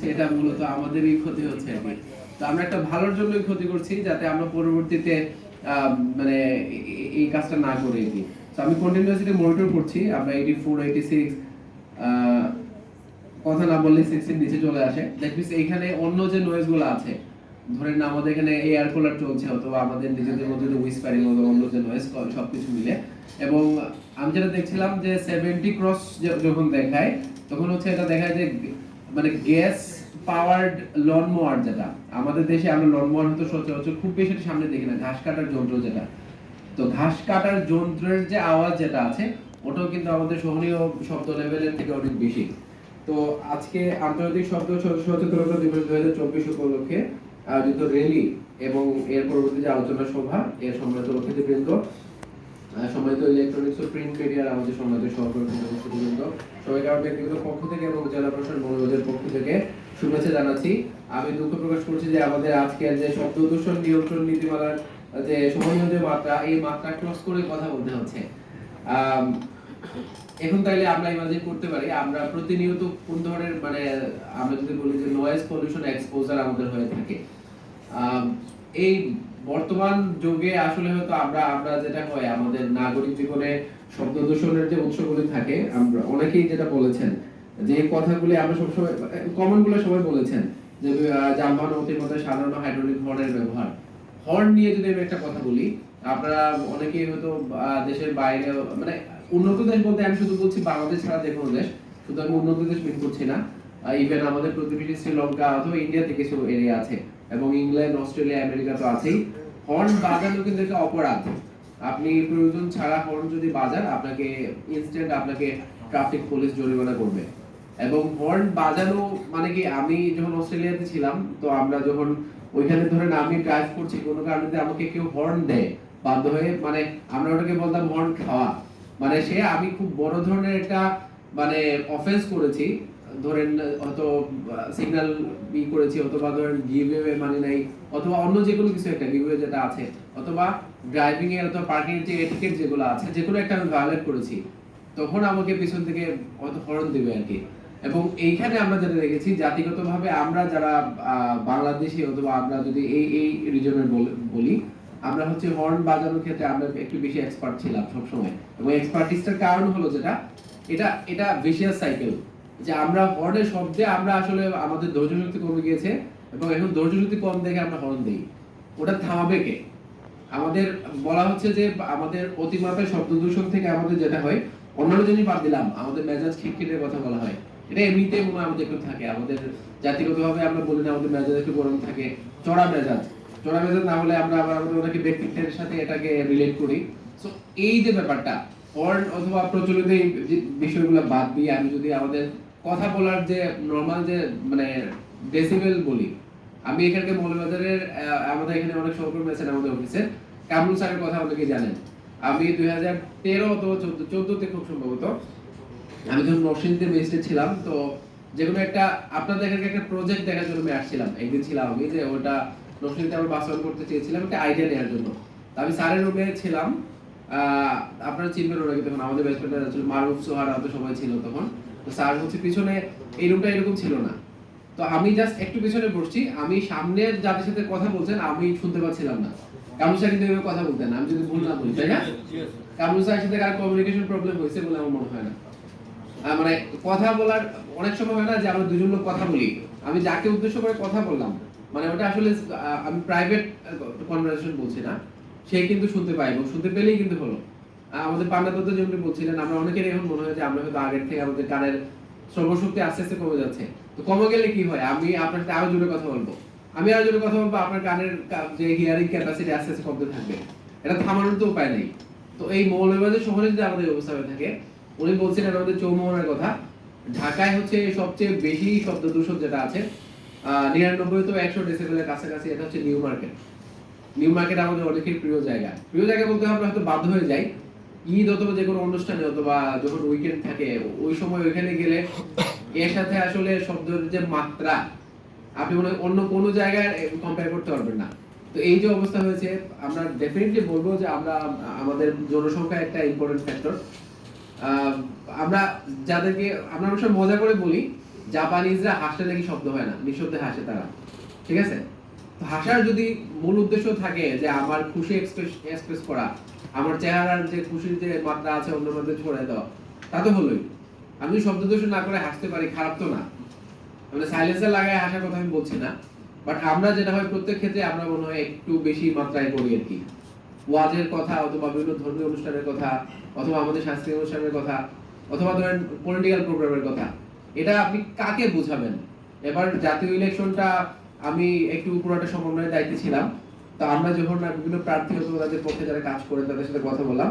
হচ্ছে, এটা মূলত আমাদেরই ক্ষতি হচ্ছে তো আমরা একটা ভালোর জন্যই ক্ষতি করছি, যাতে আমরা পরবর্তীতে মানে এই কাজটা না করে কি। তো আমি কন্টিনিউয়াসলি মনিটর করছি, আমরা এইটি ফোর এইটি সিক্স কথা না বললে সিক্স এর নিচে চলে আসে। দ্যাট মিনস এইখানে অন্য যে নয়েজগুলো আছে, ধরেন না আমাদের এখানে এয়ার কুলার চলছে অথবা আমাদের নিজেদের মধ্যে যে হুইসপারিং অথবা অন্য যে নয়েজ সবকিছু মিলে। এবং আমি যেটা দেখছিলাম যে সেভেন্টি ক্রস যখন দেখায়, তখন হচ্ছে এটা দেখায় যে মানে গ্যাস পাওয়ার্ড লন মোয়ার যেটা, আমাদের দেশে আমরা লন মোয়ার হয়তো সচরাচর খুব বেশি সামনে দেখি না, ঘাস কাটার যন্ত্র যেটা। তো ঘাস কাটার যন্ত্রের যে আওয়াজ যেটা আছে, ওটাও কিন্তু আমাদের সহনীয় শব্দ লেভেলের থেকে অনেক বেশি। তো আজকে আন্তর্জাতিক শব্দ সচেতনতা দিবস দুই হাজার চব্বিশ উপলক্ষে আয়োজিত র্যালি এবং এর পরবর্তী যে আলোচনা সভা, এর সম্মানিত অতিথিবৃন্দ সম্মানিত ইলেকট্রনিক্স ও প্রিন্ট মিডিয়ার আমাদের সম্মানিত সহকর্মী অতিথিবৃন্দ সবাইকে আমার ব্যক্তিগত পক্ষ থেকে এবং জেলা প্রশাসন মনোযোগের পক্ষ থেকে শুভেচ্ছা জানাচ্ছি। আমি দুঃখ প্রকাশ করছি যে আমাদের আজকের যে শব্দ দূষণ নিয়ন্ত্রণ নীতিমালার যে সহনীয় মাত্রা, এই মাত্রা ক্রস করে কথা বলতে হচ্ছে। এখন তাইলে আমরা ইমাজিন করতে পারি, আমরা প্রতিনিয়ত কোন ধরনের মানে আমরা যদি বলি যে নয়েজ পলিউশন এক্সপোজার আমাদের হয়ে থাকে। এই বর্তমান যুগে আসলে হয়তো আমরা আমরা যেটা হয়, আমাদের নাগরিক জীবনে শব্দ দূষণের যে উৎসগুলি থাকে, আমরা অনেকেই যেটা বলেছেন, যে কথাগুলি আমরা সবসময় কমনগুলো সবাই বলেছেন, যে যানবাহন অতিমাত্রায় সাধারণ হাইড্রোলিক হর্নের ব্যবহার। হর্ন নিয়ে যদি আমি একটা কথা বলি, আপনারা অনেকেই হয়তো দেশের বাইরে মানে উন্নত দেশ বলতে আমি শুধু বলছি বাংলাদেশ ছাড়া যে কোনো দেশ, শুধু আমি উন্নত দেশ মিন করছি না ইভেন আমাদের প্রতিবেশী শ্রীলঙ্কা অথবা ইন্ডিয়াতে কিছু এরিয়া আছে। এবং ইংল্যান্ড, অস্ট্রেলিয়া, আমেরিকা তো আছেই। হর্ন বাজানো কিন্তু একটা অপরাধ। আপনি প্রয়োজন ছাড়া হর্ন যদি বাজান, আপনাকে ইনস্ট্যান্ট আপনাকে ট্রাফিক পুলিশ জরিমানা করবে। এবং হর্ন বাজানো মানে কি, আমি যখন অস্ট্রেলিয়াতে ছিলাম, তো আমরা যখন ওইখানে ধরেন আমি ড্রাইভ করছি, কোনো কারণে আমাকে কেউ হর্ন দেয়, বাধ্য হয়ে মানে আমরা ওটাকে বলতাম হর্ন খাওয়া। মানে সে আমি খুব বড় ধরনের একটা মানে অফেন্স করেছি। ধরেন, হয়তো সিগন্যাল ই করেছি, অথবা ধরেন গিভওয়ে মানে নাই, অথবা অন্য যে কোনো কিছু একটা গিভওয়ে যেটা আছে, অথবা ড্রাইভিং এর অথবা পার্কিং যে এটিকেট যেগুলো আছে যে কোনো একটা আমি ভায়োলেট করেছি, তখন আমাকে পিছন থেকে হয়তো হরণ দিবে আর কি। এবং এইখানে আমরা যেটা দেখেছি, জাতিগতভাবে আমরা যারা বাংলাদেশি অথবা আমরা যদি এই এই রিজনের বলি আমরা হচ্ছে হর্ন বাজানোর ক্ষেত্রে আমরা একটু বেশি এক্সপার্ট ছিলাম সবসময়। এবং এক্সপার্টিসটার কারণ হলো যেটা, এটা এটা ভিশিয়াস সাইকেল যে আমরা হর্নের শব্দে আমরা আসলে আমাদের ধৈর্য শক্তি কমে গিয়েছে এবং এখন ধৈর্য শক্তি কম দেখে আমরা হর্ন দিই। ওটা থামাবে কে? আমাদের বলা হচ্ছে যে আমাদের অতিমাত্রায় শব্দ দূষণ থেকে আমাদের যেটা হয় অন্যান্য জিনিস বাদ দিলাম, আমাদের মেজাজ খিটখিটের কথা বলা হয়। এটা এমনিতে মনে আমাদের একটু থাকে। আমাদের জাতিগতভাবে আমরা বলি না, আমাদের মেজাজ একটু গরম থাকে। চড়া মেজাজ। চড়া মেজাজ না হলে আমরা আবার আমাদের ওনাকে ব্যক্তিত্বের সাথে এটাকে রিলেট করি। সো এই যে ব্যাপারটা, হর্ন অথবা প্রচলিত এই বিষয়গুলো বাদ দিয়ে আমি যদি আমাদের কথা বলার যে নর্মাল যে মানে ডেসিবেল বলি, আমি এখানকে মৌলবাজারের আমাদের এখানে অনেক সহকর্মী আছেন আমাদের অফিসে কামরুল স্যারের কথা অনেকে জানেন। আমি দুই হাজার তেরো অথবা চোদ্দ, চোদ্দতে খুব সম্ভবত। আমি যখন নরসিংদীতে বেসে ছিলাম, তো যে কোনো একটা, আপনাদের এখানে একটা প্রজেক্ট দেখার জন্য আমি আসছিলাম। একদিন ছিলাম আমি যে ওটা নরসিংদীতে আমরা বাস্তবায়ন করতে চেয়েছিলাম, একটা আইডিয়া নেওয়ার জন্য। আমি স্যারের রুমে ছিলাম। আপনারা চিনবেন ওনাকে তখন আমাদের ব্যাচমেন্টার ছিল মারুফ সোহার আমাদের সবাই ছিল তখন। তো স্যার হচ্ছে পিছনে এই রুমটা এরকম ছিল না। তো আমি জাস্ট একটু পিছনে বসছি আমি সামনের যাদের সাথে কথা বলছেন আমি শুনতে পাচ্ছিলাম না। কামরুল স্যার কিন্তু এভাবে কথা বলতেন আমি যদি ভুল না বলি তাই না? কামরুল স্যারের সাথে কার কমিউনিকেশন প্রবলেম হয়েছে বলে আমার মনে হয় না। মানে কথা বলার অনেক সময় হয় না যে আমরা দুজন লোক কথা বলি। আমি যাকে উদ্দেশ্য করে কথা বললাম মানে ওটা আসলে আমি প্রাইভেট কনভারসেশন বলছি না। সে কিন্তু শুনতে পাই এবং শুনতে পেলেই কিন্তু হলো। আমাদের পান্ডা দত্ত যেমনি বলছিলেন আমরা অনেকের এখন মনে হয় যে আমরা হয়তো আগের থেকে আমাদের কানের শ্রবশক্তি আস্তে আস্তে কমে যাচ্ছে। তো কমে গেলে কি হয়? আমি আপনার সাথে আরও জোরে কথা বলব। আমি আরও জোরে কথা বলব আপনার কানের যে হিয়ারিং ক্যাপাসিটি আস্তে আস্তে কমতে থাকবে। এটা থামানোর তো উপায় নেই। তো এই মৌলবাদের শহরে যদি আমাদের অবস্থা হয়ে থাকে উনি বলছিলেন আমাদের চৌমোহনের কথা ঢাকায় হচ্ছে সবচেয়ে বেশি শব্দ দূষণ যেটা আছে আহ, নিরানব্বই তো একশো ডেসিবেলের কাছাকাছি এটা হচ্ছে নিউ মার্কেট। নিউ মার্কেট আমাদের অনেকের প্রিয় জায়গা। প্রিয় জায়গা বলতে আমরা হয়তো বাধ্য হয়ে যাই। ঈদ অথবা যে কোনো অনুষ্ঠানে অথবা যখন উইকেন্ড থাকে, ওই সময় ওইখানে গেলে এর সাথে আসলে শব্দের যে মাত্রা, আপনি মনে অন্য কোনো জায়গায় কম্পেয়ার করতে পারবেন না। তো এই যে অবস্থা হয়েছে, আমরা ডেফিনেটলি বলব যে আমরা, আমাদের জনসংখ্যা একটা ইম্পর্টেন্ট ফ্যাক্টর আমরা যাদেরকে, আমরা অবশ্য মজা করে বলি জাপানিজরা হাসলে নাকি শব্দ হয় না, নিঃশব্দে হাসে তারা। ঠিক আছে? হাসার যদি মূল উদ্দেশ্য থাকে যে আমার খুশি এক্সপ্রেস করা, আমার চেহারার যে খুশির যে মাত্রা আছে অন্য মধ্যে ছড়াই দেওয়া, তা তো হলোই। আমি শব্দ দূষণ না করে হাসতে পারি, খারাপ তো না। মানে সাইলেন্সার লাগায় হাসার কথা আমি বলছি না বাট আমরা যেটা হয় প্রত্যেক ক্ষেত্রে আমরা মনে হয় একটু বেশি মাত্রায় করি আর কি। ওয়াজের কথা অথবা বিভিন্ন ধর্মীয় অনুষ্ঠানের কথা, অথবা আমাদের সাংস্কৃতিক অনুষ্ঠানের কথা, অথবা ধরেন পলিটিক্যাল প্রোগ্রামের কথা, এটা আপনি কাকে বোঝাবেন? এবার জাতীয় ইলেকশনটা আমি একটু পুরোটা সমন্বয়ের দায়িত্বে ছিলাম। তো আমরা যখন বিভিন্ন প্রার্থী অথবা তাদের পক্ষে যারা কাজ করেন তাদের সাথে কথা বললাম,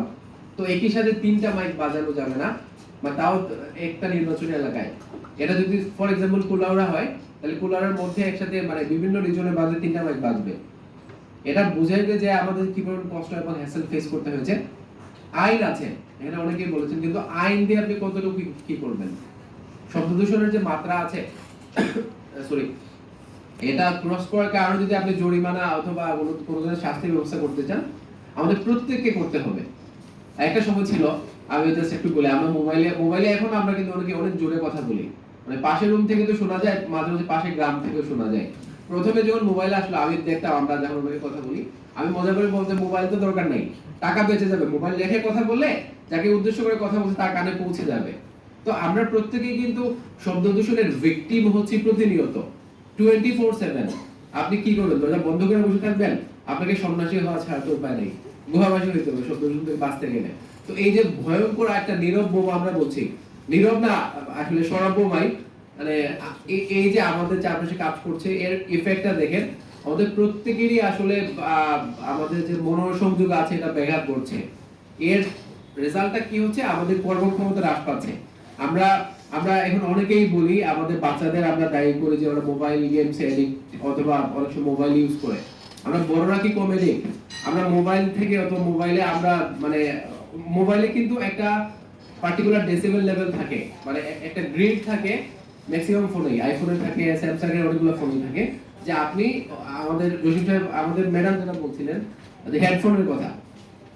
তো একই সাথে তিনটা মাইক বাজানো যাবে না, বা তাও একটা নির্বাচনী এলাকায়। এটা যদি ফর এক্সাম্পল কুলাউড়া হয়, তাহলে কুলাউড়ার মধ্যে একসাথে মানে বিভিন্ন রিজনে বাজে তিনটা মাইক বাজবে। এটা বুঝাইবে যে আমাদের কি পরিমাণ কষ্ট এবং হ্যাসেল ফেস করতে হয়েছে। আইন আছে, এখানে অনেকেই বলেছেন, কিন্তু আইন দিয়ে আপনি কতটুকু কি করবেন? শব্দ দূষণের যে মাত্রা আছে সরি এটা ক্রস করার কারণে যদি আপনি জরিমানা অথবা কোনো ধরনের শাস্তির ব্যবস্থা করতে চান, আমাদের প্রত্যেককে করতে হবে। একটা সময় ছিল, আমি জাস্ট একটু বলি, আমরা মোবাইলে মোবাইলে এখন আমরা কিন্তু অনেকে অনেক জোরে কথা বলি। মানে পাশের রুম থেকে তো শোনা যায়, মাঝে মাঝে পাশের গ্রাম থেকেও শোনা যায়। প্রথমে যখন মোবাইল আসলো, আমি দেখতাম আমরা যখন ওনাকে কথা বলি, আমি মজা করে বলতে মোবাইল তো দরকার নাই, টাকা বেঁচে যাবে। মোবাইল রেখে কথা বললে, যাকে উদ্দেশ্য করে কথা বলছে, তার কানে পৌঁছে যাবে। তো আমরা প্রত্যেকেই কিন্তু শব্দ দূষণের ভিকটিম হচ্ছি প্রতিনিয়ত। Twenty four seven. আপনি কি করবেন? দরজা বন্ধ করে বসে থাকবেন? আপনাকে সন্ন্যাসী হওয়া ছাড়া তো উপায় নেই। গুহাবাসী হইতে হবে, শব্দ দূষণ বাঁচতে গেলে। তো এই যে ভয়ঙ্কর একটা নীরব বোমা আমরা বলছি, নীরব না, আসলে সরব বোমাই। মানে এই- যে আমাদের চারপাশে কাজ করছে, এর ইফেক্টটা দেখেন, আমাদের প্রত্যেকেরই আসলে আমাদের যে মনোসংযোগ আছে, এটা ব্যাঘাত করছে এর রেজাল্টটা কি হচ্ছে? আমাদের কর্মক্ষমতা হ্রাস পাচ্ছে। আমরা আমরা এখন অনেকেই বলি, আমাদের বাচ্চাদের আমরা দায়ী করি যে ওরা মোবাইল গেমস এডিক্ট অথবা অনেক সময় মোবাইল ইউজ করে। আমরা বড়রা কি কম এডিক্ট আমরা মোবাইল থেকে অথবা মোবাইলে আমরা মানে মোবাইলে কিন্তু একটা পার্টিকুলার ডেসিবেল লেভেল থাকে। মানে একটা গ্রিড থাকে ম্যাক্সিমাম ফোনেই আইফোনে থাকে স্যামসাং এর অনেকগুলো ফোনই থাকে। যে আপনি, আমাদের জসিম সাহেব, আমাদের ম্যাডাম যেটা বলছিলেন হেডফোনের কথা।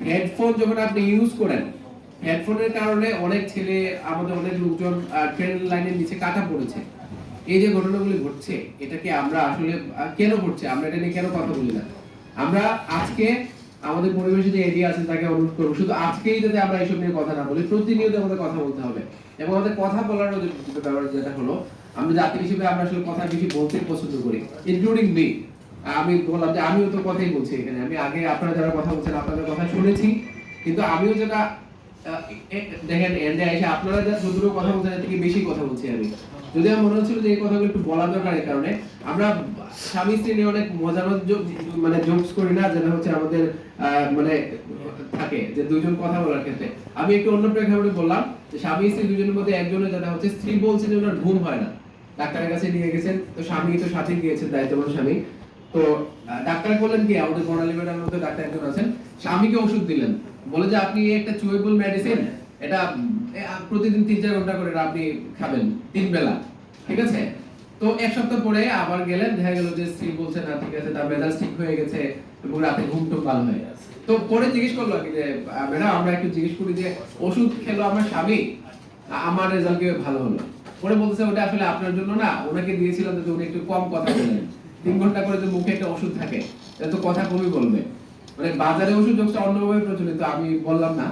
হেডফোন যখন আপনি ইউজ করেন হেডফোনের কারণে অনেক ছেলে, আমাদের অনেক লোকজন ট্রেন লাইনের নিচে কাটা পড়েছে। এই যে ঘটনাগুলি ঘটছে এটাকে আমরা আসলে কেন ঘটছে? আমরা এটা নিয়ে কেন কথা বলি না? আমরা আজকে আমাদের পরিবেশে যে এরিয়া আছে, তাকে অনুরোধ করব, শুধু আজকেই যাতে আমরা এইসব নিয়ে কথা না বলি, প্রতিনিয়ত আমাদের কথা বলতে হবে। এবং আমাদের কথা বলারও যে ব্যাপার যেটা হলো, আমরা জাতি হিসেবে আমরা আসলে কথা বেশি বলতে পছন্দ করি ইনক্লুডিং মি আমি বললাম যে আমিও তো কথাই বলছি এখানে। আমি আগে আপনারা যারা কথা বলছেন, আপনাদের কথা শুনেছি, কিন্তু আমিও যেটা আমি। একটু মানে যেটা হচ্ছে আমাদের মানে থাকে যে দুইজন কথা বলার ক্ষেত্রে। আমি একটু অন্য প্রেক্ষাপটে বললাম স্বামী স্ত্রী দুজনের মধ্যে একজনের যেটা হচ্ছে, স্ত্রী বলছে যে ওনার ঘুম হয় না। ডাক্তারের কাছে নিয়ে গেছেন, তো স্বামী তো সাথে গিয়েছেন দায়িত্ববান স্বামী। তো ডাক্তার বললেন কি আমাদের মধ্যে ডাক্তার একজন আছেন। স্বামীকে ওষুধ দিলেন। বলে যে, আপনি একটা চুয়েবল মেডিসিন এটা প্রতিদিন তিন চার ঘণ্টা করে আপনি খাবেন, তিন বেলা। ঠিক আছে? তো এক সপ্তাহ পরে আবার গেলেন, দেখা গেল যে, স্ত্রী বলছে, না, ঠিক আছে, তার মেজাজ ঠিক হয়ে গেছে এবং রাতে ঘুম টুম ভালো হয়ে গেছে। তো পরে জিজ্ঞেস করল আর কি যে ম্যাডাম, আমরা একটু জিজ্ঞেস করি যে, ওষুধ খেলো আমার স্বামী? আমার রেজাল্ট ভালো হলো? পরে বলতেছে, ওটা আসলে আপনার জন্য না, ওনাকে দিয়েছিলাম যে উনি একটু কম কথা বলেন। তিন ঘণ্টা করে যে মুখে একটা ওষুধ থাকে। তো কথা কমই বলবে। মানে বাজারে ওষুধ জোকসটা অন্যভাবে প্রচলিত, আমি বললাম না।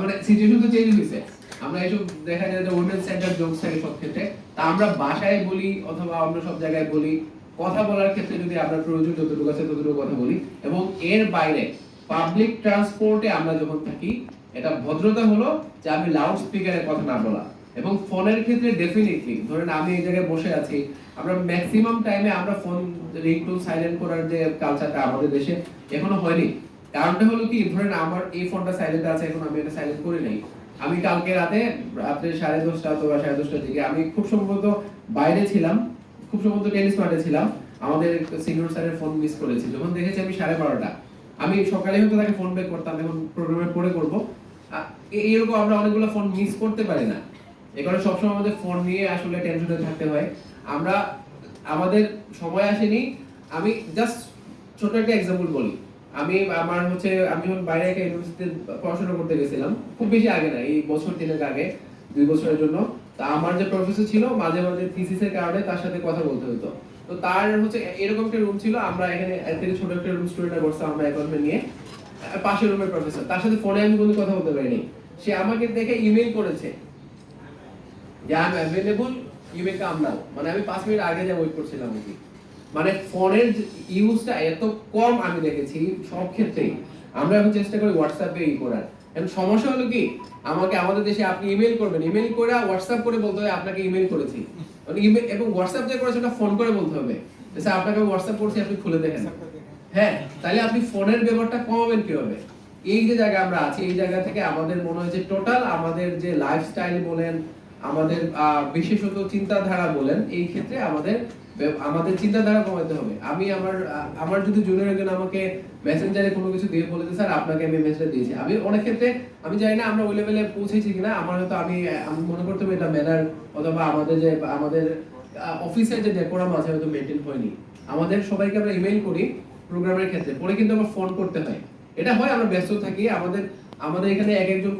মানে সিচুয়েশন তো চেঞ্জ হয়েছে। আমরা এসব দেখা যায় যে ওমেন সেন্টার জোকস থাকে সব ক্ষেত্রে। তা আমরা বাসায় বলি অথবা আমরা সব জায়গায় বলি। কথা বলার ক্ষেত্রে যদি আমরা প্রয়োজন যতটুকু আছে ততটুকু কথা বলি। এবং এর বাইরে পাবলিক ট্রান্সপোর্টে আমরা যখন থাকি, এটা ভদ্রতা হলো যে আমি লাউড স্পিকারে কথা না বলা। এবং ফোনের ক্ষেত্রে ডেফিনেটলি ধরেন আমি এই জায়গায় বসে আছি আমরা ম্যাক্সিমাম টাইমে আমরা ফোন রিংটোন সাইলেন্ট করার যে কালচারটা আমাদের দেশে এখনও হয়নি। কারণটা হলো কি, ধরেন আমার এই ফোনটা সাইলেন্ট আছে, এখন আমি এটা সাইলেন্ট করি নাই। আমি কালকে রাতে, রাত্রে সাড়ে দশটা অথবা সাড়ে দশটার দিকে আমি খুব সম্ভবত বাইরে ছিলাম, খুব সম্ভবত টেনিস মাঠে ছিলাম। আমাদের সিনিয়র স্যারের ফোন মিস করেছি। যখন দেখেছি আমি সাড়ে বারোটা। আমি সকালে হয়তো তাকে ফোন ব্যাক করতাম, এখন প্রোগ্রামে পরে করব। এরকম আমরা অনেকগুলো ফোন মিস করতে পারি না। এ কারণে সবসময় আমাদের ফোন নিয়ে আসলে টেনশনে থাকতে হয়। আমরা, আমাদের সময় আসেনি। আমি জাস্ট ছোট একটা এক্সাম্পল বলি। আমি আমার হচ্ছে, আমি যখন বাইরে একটা ইউনিভার্সিটিতে পড়াশোনা করতে গেছিলাম, খুব বেশি আগে না, এই বছর তিনেক আগে, দুই বছরের জন্য। তা আমার যে প্রফেসর ছিল, মাঝে মাঝে থিসিসের কারণে তার সাথে কথা বলতে হতো। তো তার হচ্ছে এরকম একটা রুম ছিল, আমরা এখানে এর ছোট একটা রুম স্টুডেন্টরা করছে আমরা অ্যাপয়েন্টমেন্ট নিয়ে। পাশের রুমের প্রফেসর তার সাথে ফোনে আমি কোনো কথা বলতে পারিনি। সে আমাকে দেখে ইমেল করেছে। যে I am available you may come now মানে আমি পাঁচ মিনিট আগে যা ওয়েট করছিলাম আর কি। মানে ফোনের ইউজটা এত কম আমি দেখেছি সব ক্ষেত্রেই। আমরা এখন চেষ্টা করি হোয়াটসঅ্যাপে ই করার। এখন সমস্যা হলো কি? আমাকে আমাদের দেশে আপনি ইমেল করবেন। ইমেল করে হোয়াটসঅ্যাপ করে বলতে হবে আপনাকে ইমেল করেছি। মানে ইমেল এবং হোয়াটসঅ্যাপ যে করেছে ওটা ফোন করে বলতে হবে। স্যার আপনাকে হোয়াটসঅ্যাপ করছি আপনি খুলে দেখেন। হ্যাঁ তাহলে আপনি ফোনের ব্যবহারটা কমাবেন কীভাবে? এই যে জায়গা আমরা আছি এই জায়গা থেকে আমাদের মনে হয় যে টোটাল আমাদের যে লাইফস্টাইল বলেন আমাদের বিশেষত চিন্তাধারা বলেন, এই ক্ষেত্রে আমাদের আমাদের চিন্তাধারা কমাতে হবে। আমি আমার আমার যদি জুনিয়র একজন আমাকে মেসেঞ্জারে কোনো কিছু দিয়ে বলে স্যার, আপনাকে আমি মেসেজ দিয়েছি। আমি অনেক ক্ষেত্রে, আমি জানি না আমরা ওই লেভেলে পৌঁছেছি কিনা, আমার হয়তো আমি আমি মনে করতে হবে এটা ম্যানার অথবা আমাদের যে, আমাদের অফিসের যে ডেকোরাম আছে হয়তো মেনটেন হয়নি। আমাদের সবাইকে আমরা ইমেল করি প্রোগ্রামের ক্ষেত্রে, পরে কিন্তু আমার ফোন করতে হয়। এটা হয়, আমরা ব্যস্ত থাকি, আমাদের আমাদের এখানে এক একজন